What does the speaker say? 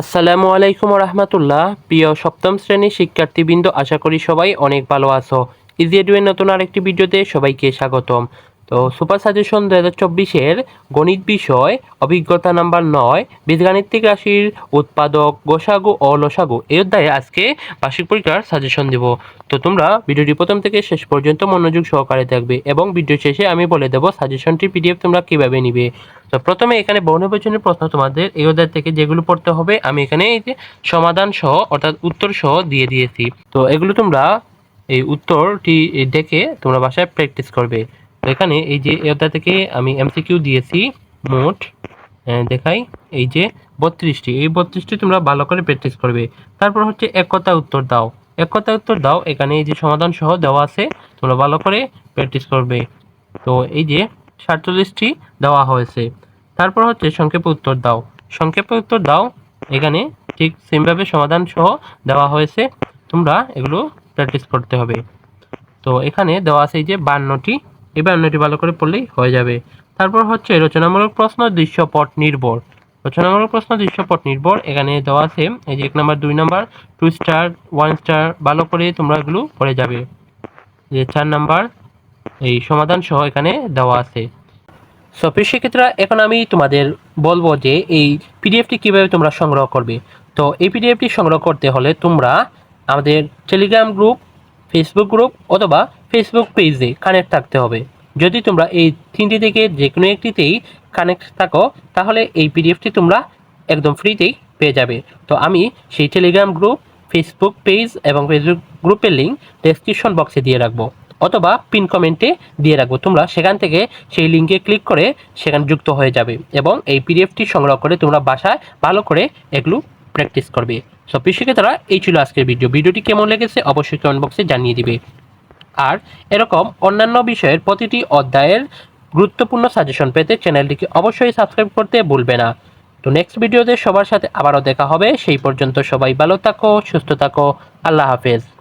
আসসালামু আলাইকুম রহমতুল্লাহ প্রিয় সপ্তম শ্রেণির শিক্ষার্থীবৃন্দ, আশা করি সবাই অনেক ভালো আছো। ইজি এডুয়ের নতুন আরেকটি ভিডিওতে সবাইকে স্বাগতম। তো, সুপার সাজেশন দু হাজার চব্বিশের গণিত বিষয়, অভিজ্ঞতা নাম্বার নয়, বীজগাণিতিক রাশির উৎপাদক গোসাগু ও লসাগু। এই অধ্যায়ে আজকে বার্ষিক পরীক্ষার সাজেশন দেব। তো, তোমরা ভিডিওটি প্রথম থেকে শেষ পর্যন্ত মনোযোগ সহকারে থাকবে এবং ভিডিও শেষে আমি বলে দেবো সাজেশনটির পিডিএফ তোমরা কীভাবে নিবে। তো প্রথমে এখানে বহুনির্বাচনের প্রশ্ন তোমাদের এই অধ্যায় থেকে যেগুলো পড়তে হবে, আমি এখানে এই যে সমাধান সহ, অর্থাৎ উত্তর সহ দিয়ে দিয়েছি। তো এগুলো তোমরা এই উত্তরটি দেখে তোমরা বাসায় প্র্যাকটিস করবে। এখানে এই যে এই অধ্যায় থেকে আমি এমসিকিউ দিয়েছি, মোট দেখাই এই যে বত্রিশটি। এই বত্রিশটি তোমরা ভালো করে প্র্যাকটিস করবে। তারপর হচ্ছে এক কথা উত্তর দাও। এক কথা উত্তর দাও, এখানে এই যে সমাধান সহ দেওয়া আছে, তোমরা ভালো করে প্র্যাকটিস করবে। তো এই যে সাতচল্লিশটি দেওয়া হয়েছে। তারপর হচ্ছে সংক্ষেপে উত্তর দাও। সংক্ষেপে উত্তর দাও। এখানে ঠিক সেমভাবে সমাধান সহ দেওয়া হয়েছে। তোমরা এগুলো প্র্যাকটিস করতে হবে। তো এখানে দেওয়া আছে এই যে বান্নটি। এই বান্নটি ভালো করে পড়লেই হয়ে যাবে। তারপর হচ্ছে রচনামূলক প্রশ্ন দৃশ্যপট নির্ভর। রচনামূলক প্রশ্ন দৃশ্যপট নির্ভর। এখানে দেওয়া আছে এই যে এক নম্বর, দুই number two star one star ভালো করে তোমরা এগুলো পড়ে যাবে। যে চার নাম্বার এই সমাধান সহ এখানে দেওয়া আছে। সো প্রিয় শিক্ষার্থীরা, এখন আমি তোমাদের বলব যে এই পিডিএফটি কীভাবে তোমরা সংগ্রহ করবে। তো, এই পিডিএফটি সংগ্রহ করতে হলে তোমরা আমাদের টেলিগ্রাম গ্রুপ ফেসবুক গ্রুপ অথবা ফেসবুক পেজে কানেক্ট থাকতে হবে। যদি তোমরা এই তিনটি থেকে যে কোনো একটিতেই কানেক্ট থাকো, তাহলে এই পিডিএফটি তোমরা একদম ফ্রিতেই পেয়ে যাবে। তো, আমি সেই টেলিগ্রাম গ্রুপ ফেসবুক পেজ এবং ফেসবুক গ্রুপের লিঙ্ক ডেসক্রিপশন বক্সে দিয়ে রাখব। অথবা পিন কমেন্টে দিয়ে রাখব। তোমরা সেখান থেকে সেই লিঙ্কে ক্লিক করে সেখানে যুক্ত হয়ে যাবে এবং এই পিডিএফটি সংগ্রহ করে তোমরা বাসায় ভালো করে এগুলো প্র্যাকটিস করবে। সব তারা এই ছিল আজকের ভিডিও। ভিডিওটি কেমন লেগেছে অবশ্যই কমেন্ট বক্সে জানিয়ে দিবে। আর এরকম অন্যান্য বিষয়ের প্রতিটি অধ্যায়ের গুরুত্বপূর্ণ সাজেশন পেতে চ্যানেলটিকে অবশ্যই সাবস্ক্রাইব করতে ভুলবে না। তো নেক্সট ভিডিওতে সবার সাথে আবারও দেখা হবে। সেই পর্যন্ত সবাই ভালো থাকো, সুস্থ থাকো। আল্লাহ হাফেজ।